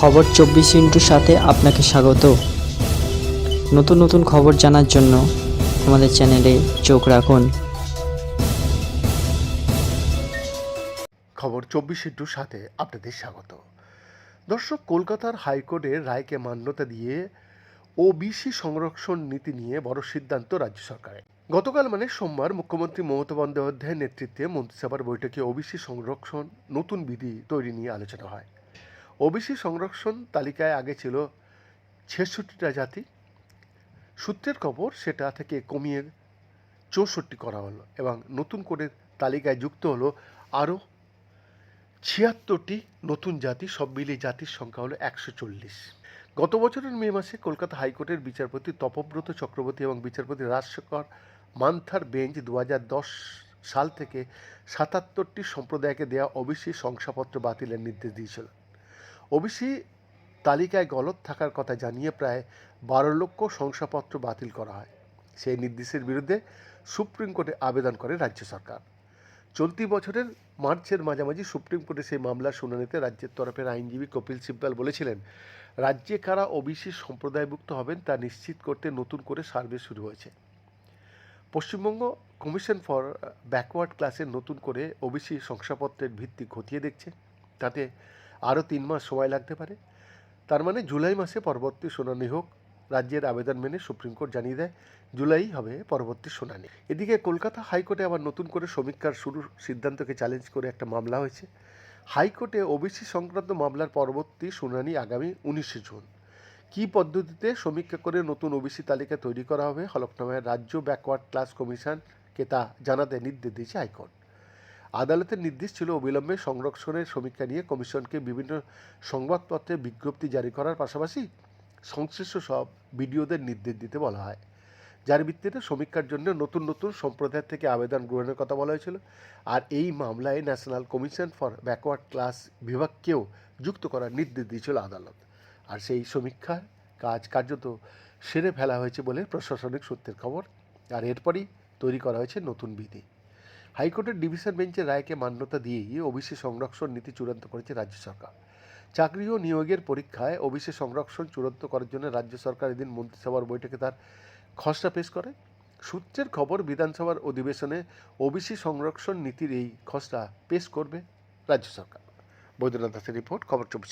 খবর চব্বিশ ইন্টুর সাথে আপনাকে স্বাগত। নতুন নতুন খবর জানার জন্য আমাদের চ্যানেলে চোখ রাখুন। খবর চব্বিশ ইন্টুর সাথে আপনাদের স্বাগত। দর্শক, কলকাতার হাইকোর্টের রায়কে মান্যতা দিয়ে ওবিসি সংরক্ষণ নীতি নিয়ে বড় সিদ্ধান্ত রাজ্য সরকারের। গতকাল মানে সোমবার মুখ্যমন্ত্রী মমতা বন্দ্যোপাধ্যায়ের নেতৃত্বে মন্ত্রিসভার বৈঠকে ওবিসি সংরক্ষণ নতুন বিধি তৈরি নিয়ে আলোচনা হয়। ওবিসি সংরক্ষণ তালিকায় আগে ছিল ছেষট্টিটা জাতি। সূত্রের খবর সেটা থেকে কমিয়ে চৌষট্টি করা হলো এবং নতুন করে তালিকায় যুক্ত হলো আরও ছিয়াত্তরটি নতুন জাতি, সব মিলিয়ে জাতির সংখ্যা হলো একশো চল্লিশ। গত বছরের মে মাসে কলকাতা হাইকোর্টের বিচারপতি তপব্রত চক্রবর্তী এবং বিচারপতি রাজশেখর মান্থার বেঞ্চ দু সাল থেকে সাতাত্তরটি সম্প্রদায়কে দেওয়া ওবিসি শংসাপত্র বাতিলের নির্দেশ দিয়েছিল। ওবিসি তালিকায় গলত থাকার কথা জানিয়ে প্রায় বারো লক্ষ শংসাপত্র বাতিল করা হয়। সেই নির্দেশের বিরুদ্ধে সুপ্রিম কোর্টে আবেদন করে রাজ্য সরকার। চলতি বছরের মার্চের মাঝামাঝি সুপ্রিম কোর্টে সেই মামলার শুনানিতে রাজ্যের তরফের আইনজীবী কপিল সিব্বাল বলেছিলেন, রাজ্যে কারা ওবিসি সম্প্রদায়ভুক্ত হবেন তা নিশ্চিত করতে নতুন করে সার্ভে শুরু হয়েছে। পশ্চিমবঙ্গ কমিশন ফর ব্যাকওয়ার্ড ক্লাসের নতুন করে ওবিসি শংসাপত্রের ভিত্তি খতিয়ে দেখছে। তাতে আরও তিন মাস সময় লাগতে পারে। তার মানে জুলাই মাসে পরবর্তী শুনানি হোক, রাজ্যের আবেদন মেনে সুপ্রিম কোর্ট জানিয়ে দেয়, জুলাই হবে পরবর্তী শুনানি। এদিকে কলকাতা হাইকোর্টে আবার নতুন করে সমীক্ষার শুরুর সিদ্ধান্তকে চ্যালেঞ্জ করে একটা মামলা হয়েছে। হাইকোর্টে ওবিসি সংক্রান্ত মামলার পরবর্তী শুনানি আগামী উনিশে জুন। কী পদ্ধতিতে সমীক্ষা করে নতুন ওবিসি তালিকা তৈরি করা হবে, হলফনামায় রাজ্য ব্যাকওয়ার্ড ক্লাস কমিশনকে তা জানাতে নির্দেশ দিয়েছে হাইকোর্ট। আদালতের নির্দেশ ছিল অবিলম্বে সংরক্ষণের সমীক্ষা নিয়ে কমিশনকে বিভিন্ন সংবাদপত্রে বিজ্ঞপ্তি জারি করার পাশাপাশি সংশ্লিষ্ট সব বিডিওদের নির্দেশ দিতে বলা হয়। যার ভিত্তিতে সমীক্ষার জন্য নতুন নতুন সম্প্রদায় থেকে আবেদন গ্রহণের কথা বলা হয়েছিল। আর এই মামলায় national commission for backward class বিভাগকেও যুক্ত করার নির্দেশ দিয়েছিল আদালত। আর সেই সমীক্ষার কাজ কার্যত সেরে ফেলা হয়েছে বলে প্রশাসনিক সূত্রের খবর। আর এরপরই তৈরি করা হয়েছে নতুন বিধি। হাইকোর্টের ডিভিশন বেঞ্চের রায়কে মান্যতা দিয়েই ওবিসি সংরক্ষণ নীতি চূড়ান্ত করেছে রাজ্য সরকার। চাকরি ও নিয়োগের পরীক্ষায় ওবিসি সংরক্ষণ চূড়ান্ত করার জন্য রাজ্য সরকার এদিন মন্ত্রিসভার বৈঠকে তার খসড়া পেশ করে। সূত্রের খবর, বিধানসভার অধিবেশনে ওবিসি সংরক্ষণ নীতির এই খসড়া পেশ করবে রাজ্য সরকার। বৈদ্যনাথ দাসের রিপোর্ট, খবর চব্বিশ।